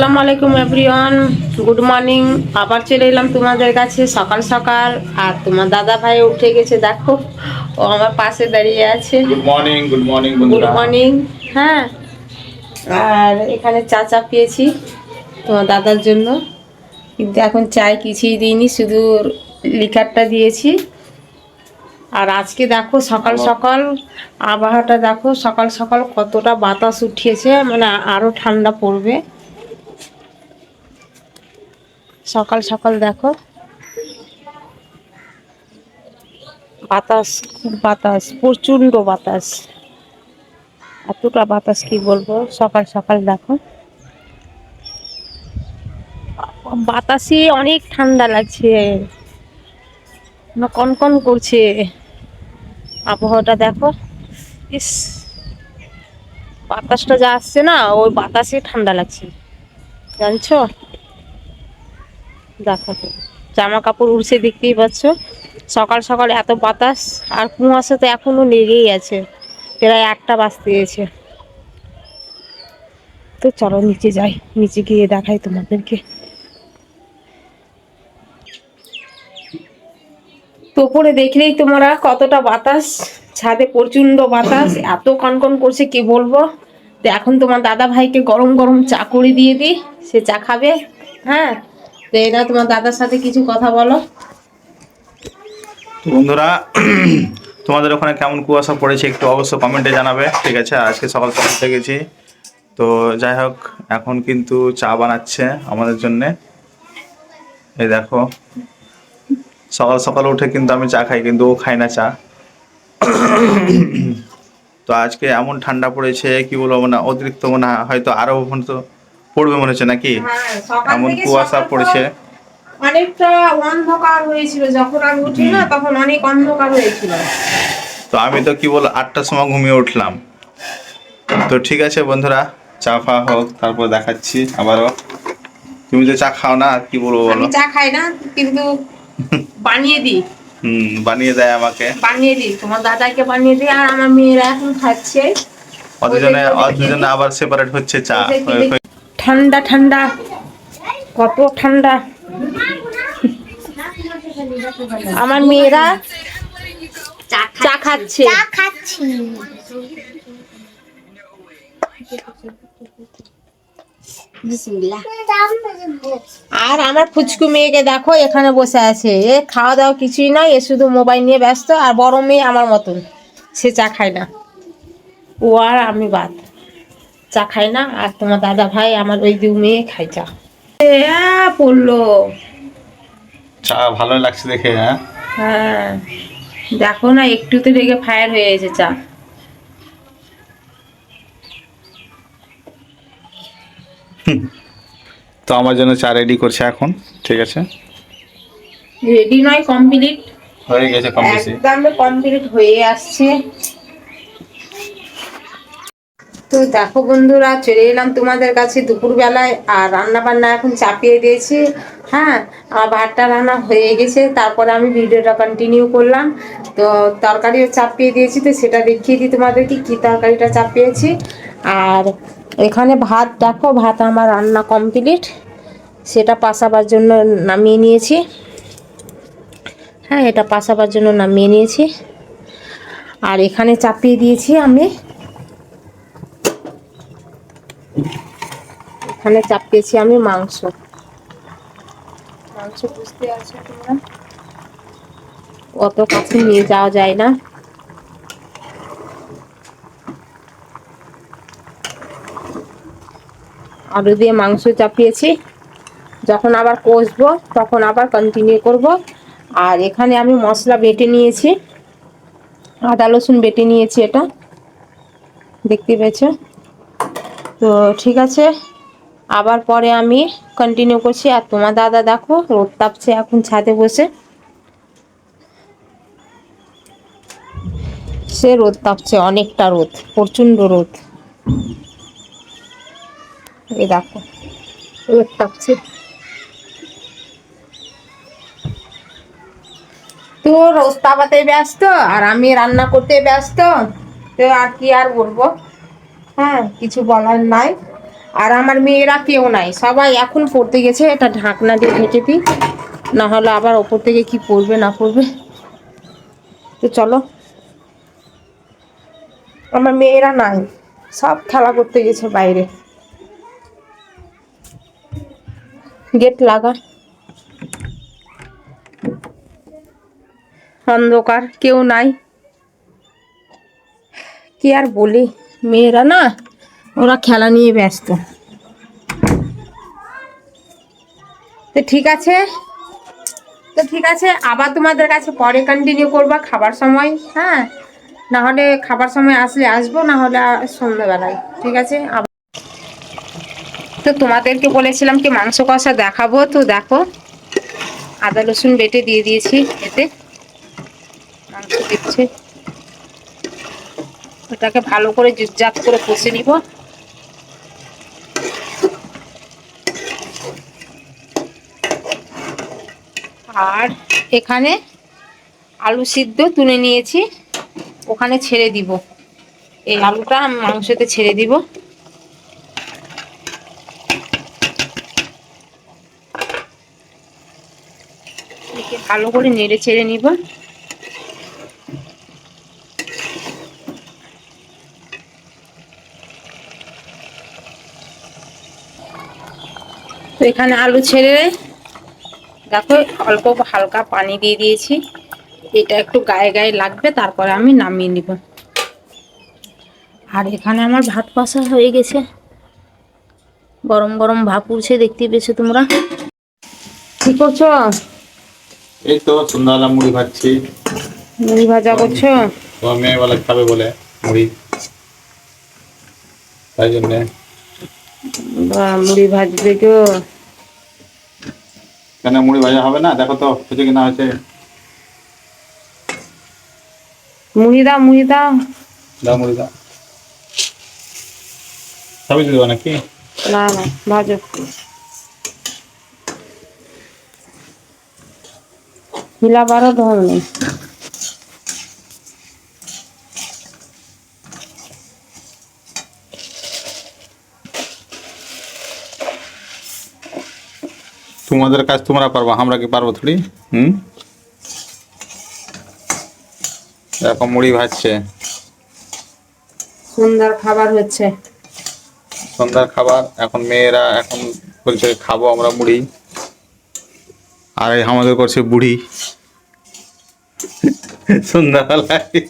আসসালামু আলাইকুম everyone. Good morning. আবার চলে এলাম তোমাদের কাছে সকাল সকাল। আর তোমার দাদা ভাই উঠে গেছে দেখো। ও আমার পাশে দাঁড়িয়ে আছে। Good morning good morning good morning হ্যাঁ। আর এখানে চা চা পেয়েছি তোমার দাদার জন্য। কিন্তু এখন চায় কিছুই দিইনি শুধু লিকারটা দিয়েছি। আর আজকে দেখো সকাল সকাল আবহাওয়াটা দেখো সকাল সকাল কতটা বাতাস উঠিয়েছে। মানে আরও ঠান্ডা পড়বে। সকাল সকাল দেখো। বাতাস, খুব বাতাস প্রচণ্ড বাতাস। এতটা বাতাস কি বলব? সকাল সকাল দেখো। বাতাসে অনেক ঠান্ডা লাগছে। না, কনকন করছে। আবহাওয়াটা দেখো। ইস, বাতাসটা যা আসছে না, ওই বাতাসে ঠান্ডা লাগছে। জানছো? দেখো জামা কাপড় উড়ছে দেখতেই পাচ্ছ। সকাল সকাল এত বাতাস, আর কুয়াশা তো এখনও লেগেই আছে। প্রায় একটা বাজতে গেছে। তো চলো নিচে যাই, নিচে গিয়ে দেখাই তোমাদেরকে। তো উপরে দেখলেই তোমরা কতটা বাতাস, ছাদে প্রচণ্ড বাতাস, এত কনকন করছে, কি বলব? তো এখন তোমার দাদা ভাইকে গরম গরম চা করে দিয়ে দিই, সে চা খাবে হ্যাঁ? তো এরা তোমার দাদার সাথে কিছু কথা বলো। বন্ধুরা, তোমাদের ওখানে কেমন কুয়াশা পড়েছে একটু অবশ্য কমেন্টে জানাবে, ঠিক আছে? আজকে সকাল সকাল গেছি। তো যাই হোক, এখন কিন্তু চা বানাচ্ছে আমাদের জন্যে। এই দেখো, সকাল সকাল উঠে কিন্তু আমি চা খাই, কিন্তু ও খায় না চা। তো আজকে এমন ঠান্ডা পড়েছে, কি বলব মানে অতিরিক্ত মনে হয় হয়তো আরও তো পড়বে মনে হচ্ছে নাকি? হ্যাঁ, এমন কুয়াশা পড়েছে। অনেকটা অন্ধকার হয়েছিল। যখন আমি উঠি না তখন অনেক অন্ধকার হয়েছিল। তো আমি তো কি বলব আটটার সময় ঘুমিয়ে উঠলাম। তো ঠিক আছে বন্ধুরা চা ফা হোক তারপর দেখাচ্ছি আবারও। তুমি তো চা খাও না কি বলব বলো? চা খাই না কিন্তু বানিয়ে দিই। হুম বানিয়ে দেয় আমাকে। বানিয়ে দিই। তোমার দাদাকে বানিয়ে দিই আর আমার মেয়েরা এখন খাচ্ছে। অতজনে অতজনে আবার সেপারেট হচ্ছে চা। ঠান্ডা ঠান্ডা। কত ঠান্ডা। আমার মেয়েরা চা খাচ্ছে। চা খাচ্ছি। বিসমিল্লাহ আর আমার ফুচকু মেয়েকে দেখো এখানে বসে আছে। এ খাওয়া দাওয়া কিছুই নয় এ শুধু মোবাইল নিয়ে ব্যস্ত আর বড় মেয়ে আমার মতন। সে চা খায় না। ও আর আমি বাদ। চা খায় না আর তোমার দাদা ভাই আমার ওই দু মেয়ে খায় চা। পড়ল। চা ভালো লাগছে দেখে হ্যাঁ? হ্যাঁ দেখো না একটুতে রেগে ফায়ার হয়ে গেছে চা। তো আমার জন্য চা রেডি করছে এখন ঠিক আছে? রেডি নয় কমপ্লিট হয়ে গেছে কম বেশি একদম কমপ্লিট হয়ে আসছে। তো দেখো বন্ধুরা, চলে এলাম তোমাদের কাছে দুপুরবেলায়, আর রান্না বান্না এখন চাপিয়ে দিয়েছি। হ্যাঁ আমার ভাতটা রান্না হয়ে গেছে, তারপরে আমি ভিডিওটা কন্টিনিউ করলাম। তো তরকারিও চাপিয়ে দিয়েছি, তো সেটা দেখিয়ে দিই তোমাদেরকে কী তরকারিটা চাপিয়েছি। আর এখানে ভাত, দেখো, ভাত আমার রান্না কমপ্লিট সেটা পাশাবার জন্য নামিয়ে নিয়েছি। হ্যাঁ এটা পাশাবার জন্য নামিয়ে নিয়েছি। আর এখানে চাপিয়ে দিয়েছি আমি এখানে চাপিয়েছি আমি মাংস। মাংস বুঝতে আছো তোমরা? অত কাছে নিয়ে যাওয়া যায় না। আলু দিয়ে মাংস চাপিয়েছি। যখন আবার কষবো তখন আবার কন্টিনিউ করব। আর এখানে আমি মশলা বেটে নিয়েছি। আদা রসুন বেটে নিয়েছি এটা। দেখতে পেয়েছ? তো ঠিক আছে। আবার পরে আমি কন্টিনিউ করছি। আর তোমার দাদা দেখো, রোদ তাপছে, এখন ছাদে বসে। সে রোদ তাপছে, অনেকটা রোদ, প্রচণ্ড রোদ। এই দেখো, রোদ তাপছে। তো রোজ তাপাতে ব্যস্ত, আর আমি রান্না করতে ব্যস্ত, তো আর কি আর বলব? হ্যাঁ কিছু বলার নাই। আর আমার মেয়েরা কেউ নাই। সবাই এখন পড়তে গেছে, এটা ঢাকনা দিয়ে ঢেকে দিই। না হলে আবার ওপর থেকে কি পড়বে, না পড়বে। তো চলো। আমার মেয়েরা নাই, সব খেলা করতে গেছে বাইরে। গেট লাগা। অন্ধকার, কেউ নাই। কি আর বলি, মেয়েরা না ওরা খেলা নিয়ে ব্যস্ত। তো ঠিক আছে। তো ঠিক আছে, আবার তোমাদের কাছে পরে কন্টিনিউ করবা খাবার সময় হ্যাঁ? না হলে খাবার সময় আসলে আসব না হলে সন্ধ্যাবেলায় ঠিক আছে? তো তোমাদেরকে বলেছিলাম কি মাংস কষা দেখাবো, তো দেখো, আদা, রসুন বেটে দিয়ে দিয়েছি এতে। মাংস দিচ্ছে। ওটাকে ভালো করে জুজাত করে কষে নিব। আর এখানে আলু সিদ্ধ তুলে নিয়েছি। ওখানে ছেড়ে দিব। এই আলুটা আমি মাংসতে ছেড়ে দিব। ভালো করে নেড়ে ছেড়ে নিব। তো এখানে আলু ছেড়ে দেখো অল্প হালকা পানি দিয়ে দিয়েছি। এটা একটু গায়ে গায়ে লাগবে তারপরে আমি নামিয়ে নিব। আর এখানে আমার ভাত কষা হয়ে গেছে। গরম গরম ভাপ উঠছে দেখতে পেয়েছ তোমরা? কি করছ? এই তো সন্ধ্যাবেলা মুড়ি ভাজছি। মুড়ি ভাজা করছ? তোমার মেয়েবেলা খাবে বলে মুড়ি। তাই জন্যে। বা মুড়ি ভাজবে গো কেন মুড়ি ভাজা হবে না? দেখো তো হচ্ছে কিনা হয়েছে। মুড়ি দাও মুড়ি দাও। দাও মুড়ি দাও। সবই দেবো নাকি? না না ভাজো। হিলা বারো নেই তোমাদের কাজ তোমরা পারবা আমরা কি পারব থোড়ি? হুম? দেখো মুড়ি ভাজছে। সুন্দর খাবার হচ্ছে। সন্ধ্যার খাবার এখন মেয়েরা এখন বলছে খাব আমরা মুড়ি। আর এই আমাদের করছে বুড়ি। সন্ধ্যাবেলায়।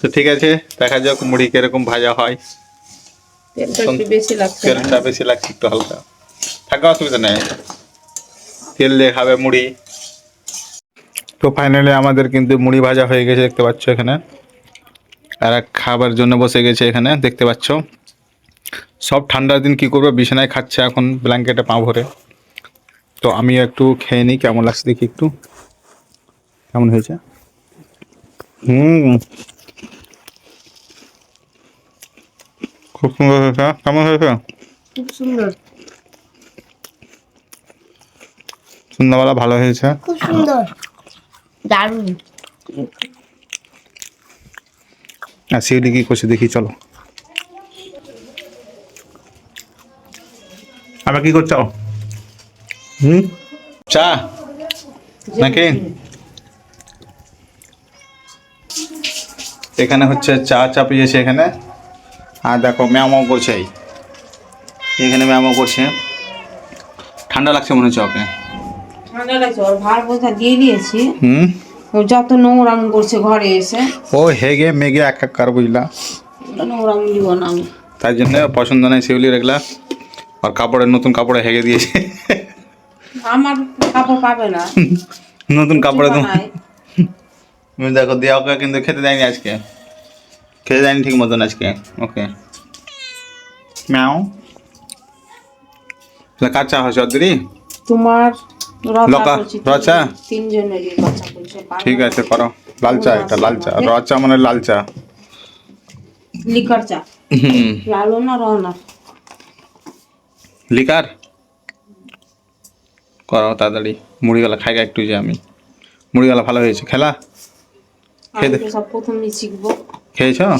তো ঠিক আছে দেখা যাক মুড়ি কীরকম ভাজা হয়। তেলটা বেশি লাগছে একটু হালকা। থাকা অসুবিধা নেই। তেল দিয়ে খাবে মুড়ি। তো ফাইনালি আমাদের কিন্তু মুড়ি ভাজা হয়ে গেছে দেখতে পাচ্ছ এখানে। আর খাবার জন্য বসে গেছে এখানে দেখতে পাচ্ছ। সব ঠান্ডার দিন কি করবে বিছানায় খাচ্ছে এখন ব্ল্যাঙ্কেটে পা ভরে। তো আমি একটু খেয়ে নিই কেমন লাগছে দেখি একটু। কেমন হয়েছে? হুম। খুব সুন্দর হয়েছে কেমন হয়েছে? খুব সুন্দর। সন্ধ্যাবেলা ভালো হয়েছে? খুব সুন্দর। দারুণ। আর শিউলি কি করছে দেখি চলো। আবার কি করছ? হুম? চা? নাকি? এখানে হচ্ছে চা চাপিয়েছে এখানে। আর দেখো ম্যামও করছে। এখানে ম্যামও করছে। ঠান্ডা লাগছে মনে হচ্ছে ওকে। ঠান্ডা লাগছে ওর ভার বোঝা দিয়ে দিয়েছি। হুম? ও যত নোংরাম করছে ঘরে এসে। ও হেগে মেগে এক এক কার বুঝলা। ওটা নোংরাম দিব না আমি। তাই জন্য পছন্দ নাই রেখলা। আর কাপড়ের নতুন কাপড়ে হেগে দিয়েছে। আমার কাপড় পাবে না। নতুন কাপড়ে তো তুমি দেখো দিয়া ওকে কিন্তু খেতে দেয়নি আজকে। খেতে দেয়নি ঠিক মতন আজকে। ওকে ম্যাও তাহলে কার চা হয়েছে অদ্রি তোমার রচা রচা? তিনজনেরই ঠিক আছে করো। লাল চা এটা লাল চা। র চা মানে লাল চা। লিকার চা। হুম। লালো না রওনা লিকার? করো তাড়াতাড়ি। মুড়িগুলা খাই একটু যে আমি। মুড়িগুলা ভালো হয়েছে। খেলা? আমি খেয়ে তো সব প্রথমই শিখব। 开枪。